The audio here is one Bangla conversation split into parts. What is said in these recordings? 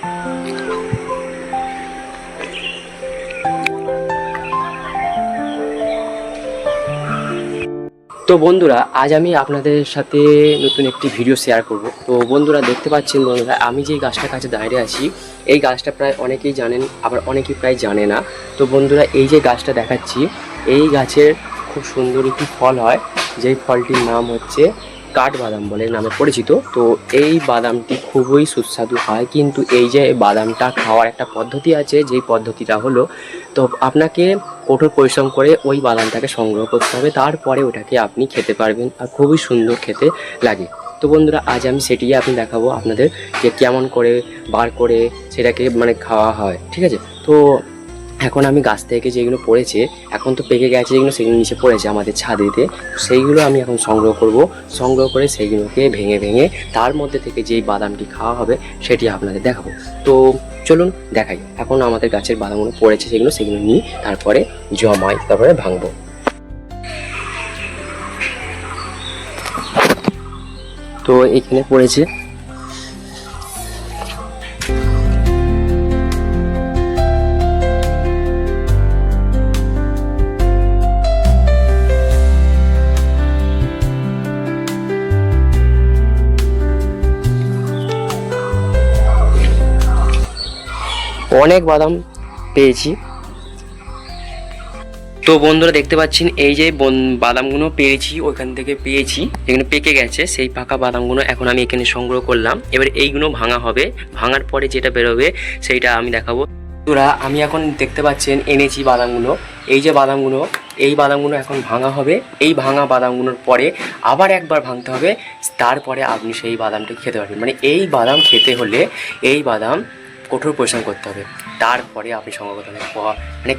তো বন্ধুরা, আজ আমি আপনাদের সাথে নতুন একটি ভিডিও শেয়ার করব। তো বন্ধুরা, দেখতে পাচ্ছেন বন্ধুরা, আমি যে গাছটার কাছে দাঁড়িয়ে আছি, এই গাছটা প্রায় অনেকেই জানেন, আবার অনেকেই প্রায় জানে না। তো বন্ধুরা, এই যে গাছটা দেখাচ্ছি, এই গাছের খুব সুন্দর একটি ফল হয়, যেই ফলটির নাম হচ্ছে কাঠবাদাম বলে নামে পরিচিত। তো এই বাদামটি খুবই সুস্বাদু হয়, কিন্তু এই যে বাদামটা খাওয়ার একটা পদ্ধতি আছে, যেই পদ্ধতিটা হলো, তো আপনাকে কঠোর পরিশ্রম করে ওই বাদামটাকে সংগ্রহ করতে হবে, তারপরে ওটাকে আপনি খেতে পারবেন আর খুবই সুন্দর খেতে লাগে। তো বন্ধুরা, আজ আমি সেটি আপনি দেখাবো আপনাদের, যে কেমন করে, বার করে সেটাকে মানে খাওয়া হয়, ঠিক আছে? তো এখন আমি গাছ থেকে যেগুলো পড়েছে, এখন তো পেকে গেছে যেগুলো সেগুলো নিচে পড়েছে আমাদের ছাদেতে, সেইগুলো আমি এখন সংগ্রহ করব। সংগ্রহ করে সেইগুলোকে ভেঙে ভেঙে তার মধ্যে থেকে যেই বাদামটি খাওয়া হবে সেটি আপনাদের দেখাবো। তো চলুন দেখাই। এখন আমাদের গাছের বাদামগুলো পড়েছে সেগুলো সেগুলো নিয়ে তারপরে জমাই, তারপরে ভাঙবো। তো এখানে পড়েছে অনেক বাদাম পেয়েছি। তো বন্ধুরা দেখতে পাচ্ছেন, এই যে বাদামগুলো পেয়েছি, ওইখান থেকে পেয়েছি। যেখানে পেকে গেছে, সেই পাকা বাদামগুলো এখন আমি এখানে সংগ্রহ করলাম। এবার এইগুলো ভাঙা হবে। ভাঙার পরে যেটা বেরোবে, সেইটা আমি দেখাবো। বন্ধুরা, আমি এখন দেখতে পাচ্ছেন, এনেছি বাদামগুলো। এই যে বাদামগুলো, এই বাদামগুলো এখন ভাঙা হবে। এই ভাঙা বাদামগুলোর পরে আবার একবার ভাঙতে হবে। তারপরে আপনি সেই বাদামটা খেতে পারবেন। মানে এই বাদাম খেতে হলে, এই বাদাম কঠোর পরিশ্রম করতে হবে। তারপরে আপনি হবে মানে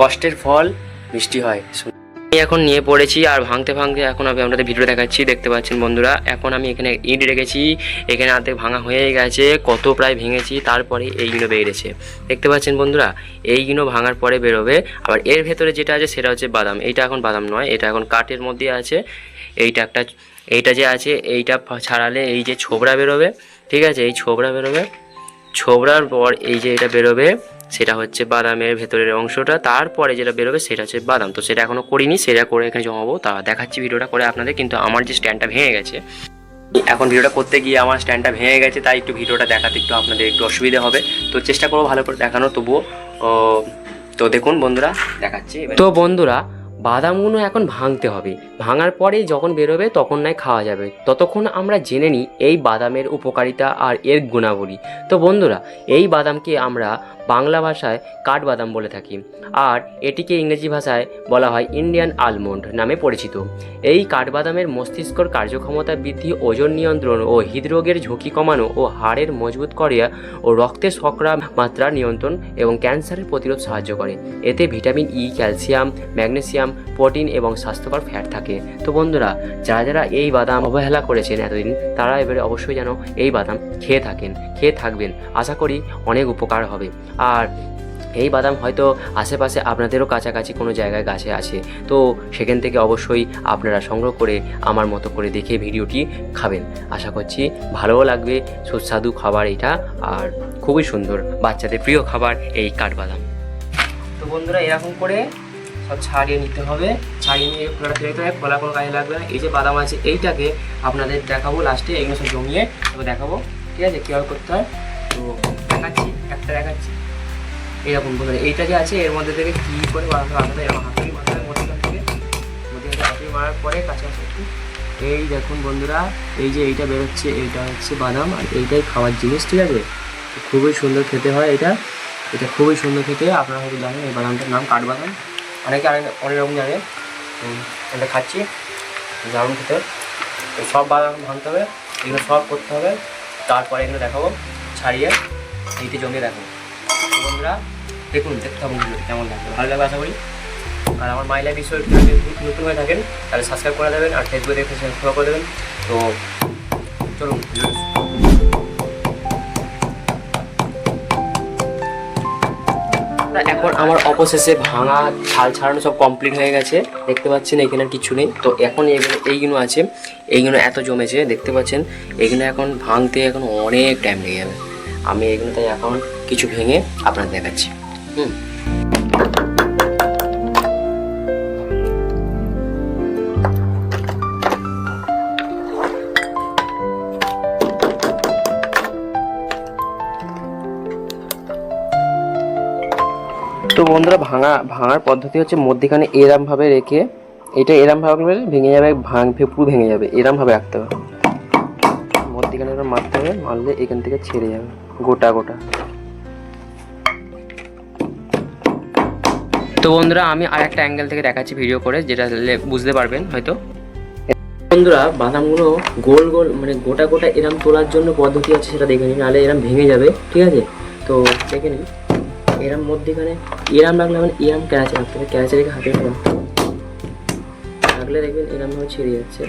কষ্টের ফল মিষ্টি হয়। আমি এখন নিয়ে পড়েছি আর ভাঙতে ভাঙতে এখন আমি আপনাদের ভিডিও দেখাচ্ছি, দেখতে পাচ্ছেন বন্ধুরা। এখন আমি এখানে ইট রেখেছি, এখানে অর্ধেক ভাঙা হয়ে গেছে, কত প্রায় ভেঙেছি, তারপরে এইগুলো বেরিয়েছে। দেখতে পাচ্ছেন বন্ধুরা এইগুলো ভাঙার পরে বেরোবে। আবার এর ভেতরে যেটা আছে সেটা হচ্ছে বাদাম। এইটা এখন বাদাম নয়, এটা এখন কাঠের মধ্যে আছে। এইটা একটা, এইটা যে আছে, এইটা ছাড়ালে এই যে ছোবড়া বেরোবে, ঠিক আছে? এই ছোবড়া বেরোবে। ছোবড়ার পর এই যে এটা বেরোবে, সেটা হচ্ছে বাদামের ভেতরের অংশটা, তারপরে যেটা বেরোবে সেটা হচ্ছে বাদাম। তো সেটা এখনও করিনি, সেটা করে এখানে জমাবো। তা দেখাচ্ছি ভিডিওটা করে আপনাদের, কিন্তু আমার যে স্ট্যান্ডটা ভেঙে গেছে, এখন ভিডিওটা করতে গিয়ে আমার স্ট্যান্ডটা ভেঙে গেছে, তাই একটু ভিডিওটা দেখাতে একটু আপনাদের একটু অসুবিধা হবে। তো চেষ্টা করব ভালো করে দেখানো, তবুও তো দেখুন বন্ধুরা, দেখাচ্ছি তো বন্ধুরা বাদামগুলো এখন ভাঙতে হবে। ভাঙার পরে যখন বেরোবে তখন নয় খাওয়া যাবে। ততক্ষণ আমরা জেনে নিই এই বাদামের উপকারিতা আর এর গুণাবলী। তো বন্ধুরা, এই বাদামকে আমরা বাংলা ভাষায় কাঠবাদাম বলে থাকি। আর এটিকে ইংরেজি ভাষায় বলা হয় ইন্ডিয়ান আলমন্ড নামে পরিচিত। এই কাঠবাদামের মস্তিষ্কর কার্যক্ষমতা বৃদ্ধি, ওজন নিয়ন্ত্রণ ও হৃদরোগের ঝুঁকি কমানো ও হাড়ের মজবুত করিয়া ও রক্তে শকরা মাত্রা নিয়ন্ত্রণ এবং ক্যান্সারের প্রতিরোধ সাহায্য করে। এতে vitamin E calcium, magnesium, protein এবং স্বাস্থ্যকর ফ্যাট থাকে। তো বন্ধুরা, যারা যারা এই বাদাম অবহেলা করেছেন এতদিন, তারা এবারে অবশ্যই যেন এই বাদাম খেয়ে থাকেন, খেয়ে থাকবেন। আশা করি অনেক উপকার হবে। আর এই বাদাম হয়তো আশেপাশে আপনাদেরও কাছাকাছি কোনো জায়গায় গাছে আছে। তো সেখান থেকে অবশ্যই আপনারা সংগ্রহ করে আমার মতো করে দেখে ভিডিওটি খাবেন। আশা করছি ভালোও লাগবে, সুস্বাদু খাবার এটা আর খুবই সুন্দর, বাচ্চাদের প্রিয় খাবার এই কাঠবাদাম। তো বন্ধুরা এরকম করে সব ছাড়িয়ে নিতে হবে। ছাড়িয়ে নিয়ে খোলাটা ফেলে দিতে হবে খোলা কোনো কাজে লাগবে না। এই যে বাদাম আছে এইটাকে আপনাদের দেখাবো লাস্টে এগুলো সব জমিয়ে তবে দেখাবো। ঠিক আছে, কীভাবে করতে হয়? তো দেখাচ্ছি, একটা দেখাচ্ছি। এরকম বন্ধুরা এইটা যে আছে, এর মধ্যে থেকে কী করে বানাতে হবে এরকম হাতুড়ি হবে মধ্যখান থেকে মধ্যখান থেকে হাতুড়ি মারার পরে কাছাকাছি। এই দেখুন বন্ধুরা, এই যে এইটা বেরোচ্ছে, এইটা হচ্ছে বাদাম, আর এইটাই খাওয়ার জিনিস, ঠিক আছে? খুবই সুন্দর খেতে হয় এটা। এটা খুবই সুন্দর খেতে, আপনারা হয়তো জানেন, এই বাদামটার নাম কাঠবাদাম। অনেকে অনেক অনেক রকম জানে। এটা খাচ্ছি, দারুণ খেতে। সব বাদাম ভাঙতে হবে, এগুলো সব করতে হবে। তারপরে এগুলো দেখাবো, ছাড়িয়ে এইতে জমিয়ে দেখাবো। তো বন্ধুরা দেখুন দেখতে হবে কেমন লাগবে ভালো লাগবে আশা করি। আর আমার মাই লাইফ বিষয় নতুন হয়ে থাকেন, তাহলে সাবস্ক্রাইব করে দেবেন আর ফেসবুকে দেখে ফলো করে দেবেন। তো, চলুন এখন আমার অবশেষে ভাঙা ছাল ছাড়ানো সব কমপ্লিট হয়ে গেছে। দেখতে পাচ্ছেন, এখানে কিছু নেই। তো, এখন এইগুলো আছে। এইগুলো এত জমেছে, দেখতে পাচ্ছেন। এগুলো এখন ভাঙতে এখন অনেক টাইম লেগে যাবে। আমি এগুলো তাই এখন কিছু ভেঙে আপনাদের দেখাচ্ছি। হুম তো বন্ধুরা, ভাঙা, ভাঙার পদ্ধতি হচ্ছে মধ্যেখানে এরম ভাবে রেখে এটা এরম ভাবে করলে ভেঙে যাবে, ভাঙ পুরো ভেঙে যাবে এরম ভাবে রাখতে হবে। মধ্যেখানে এবার মারতে হবে, মারলে এখান থেকে ছেড়ে যাবে, গোটা গোটা। তো বন্ধুরা, আমি আর একটা অ্যাঙ্গেল থেকে দেখাচ্ছি ভিডিও করে, যেটা বুঝতে পারবেন হয়তো। বন্ধুরা, বাদামগুলো গোল গোল মানে গোটা গোটা এরম তোলার জন্য পদ্ধতি আছে, সেটা দেখে নিন, নাহলে এরম ভেঙে যাবে, ঠিক আছে? তো দেখে নিন, এরম মধ্যেখানে এরম রাখলে মানে এরম ক্যাচ রাখতে হবে ক্যাচ রেখে হাতে। রাখলে দেখবেন এরম ভাবে ছেড়ে যাচ্ছে,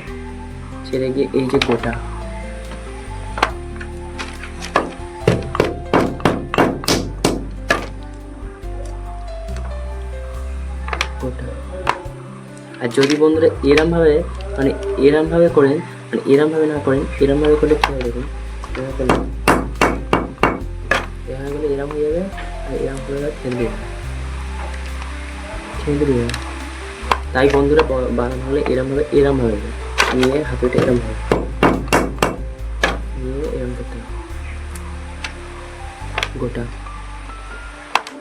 ছেড়ে গিয়ে এই যে গোটা। গোটা আর যদি বন্ধুরা এরম ভাবে মানে এরম ভাবে করেন মানে এরম ভাবে না করেন এরম ভাবে করলে কি হবে দেখুন? এরম করলে এভাবে করলে এরম হয়ে যাবে আর এরম করে ছেড়ে দেবে ছেড়ে দেবে তাই বন্ধুরা বানানো হলে এরম ভাবে এরম ভাবে নিয়ে হাতুটা এরম হবে। নিয়ে এরম করতে হবে। গোটা।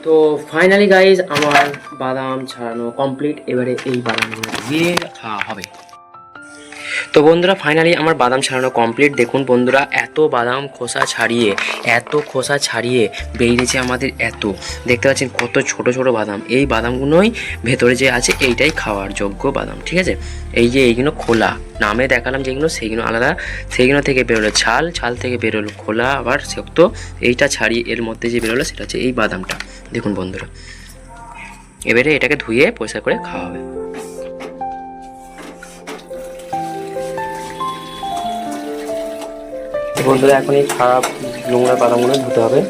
তো ফাইনালি গাইজ আমার বাদাম ছাড়ানো কমপ্লিট এবারে এই বাদামগুলো দিয়ে হবে। তো বন্ধুরা ফাইনালি আমার বাদাম ছাড়ানো কমপ্লিট দেখুন বন্ধুরা, এত বাদাম খোসা ছাড়িয়ে, এত খোসা ছাড়িয়ে বেরিয়েছে আমাদের এত। দেখতে পাচ্ছেন কত ছোট ছোট বাদাম। এই বাদামগুলোই ভেতরে যে আছে, এইটাই খাওয়ার যোগ্য বাদাম, ঠিক আছে? এই যে এইগুলো খোলা, নামে দেখালাম যেগুলো, সেইগুলো আলাদা। সেইগুলো থেকে বেরোলো ছাল ছাল থেকে বেরোলো খোলা, আবার শক্ত। এইটা ছাড়িয়ে এর মধ্যে যে বেরোলো, সেটা হচ্ছে এই বাদামটা। দেখুন বন্ধুরা, এবারে এটাকে ধুয়ে পরিষ্কার করে খাওয়া হবে। বন্ধুরা এখন এই খারাপ নোংরা পাতাগুলো ধুতে হবে।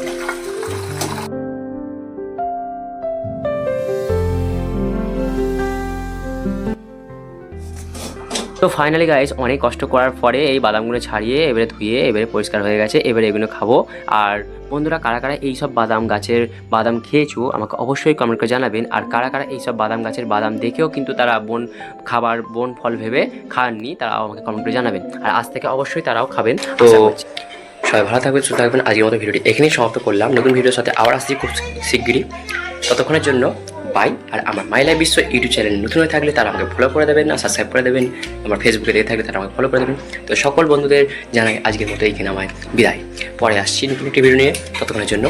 তো ফাইনালি গাইস অনেক কষ্ট করার পরে এই বাদামগুলো ছাড়িয়ে এবারে ধুয়ে এবারে পরিষ্কার হয়ে গেছে এবারে এগুলো খাব। আর বন্ধুরা কারা কারা এইসব বাদাম গাছের বাদাম খেয়েছো আমাকে অবশ্যই কমেন্ট করে জানাবেন। আর কারা কারা এইসব বাদাম গাছের বাদাম দেখেও কিন্তু তারা বন খাবার বন ফল ভেবে খাননি তারাও আমাকে কমেন্ট করে জানাবেন। আর আজ থেকে অবশ্যই তারাও খাবেন। তো সবাই ভালো থাকবেন সুস্থ থাকবেন। আজকের মতো ভিডিওটি এখানেই সমাপ্ত করলাম। নতুন ভিডিওর সাথে আবার আসছি খুব শিগগিরই ততক্ষণের জন্য বাই। আর আমার মাই লাইফ বিশ্ব ইউটিউব চ্যানেল নতুন হয়ে থাকলে তারা আমাকে ফলো করে দেবেন, আর সাবস্ক্রাইব করে দেবেন, আমার ফেসবুকে দেখে থাকলে তারা আমাকে ফলো করে দেবেন। তো সকল বন্ধুদের জানাই আজকের মতো এইখানে আমায় বিদায়। পরে আসছি নতুন একটি ভিডিও নিয়ে। ততক্ষণের জন্য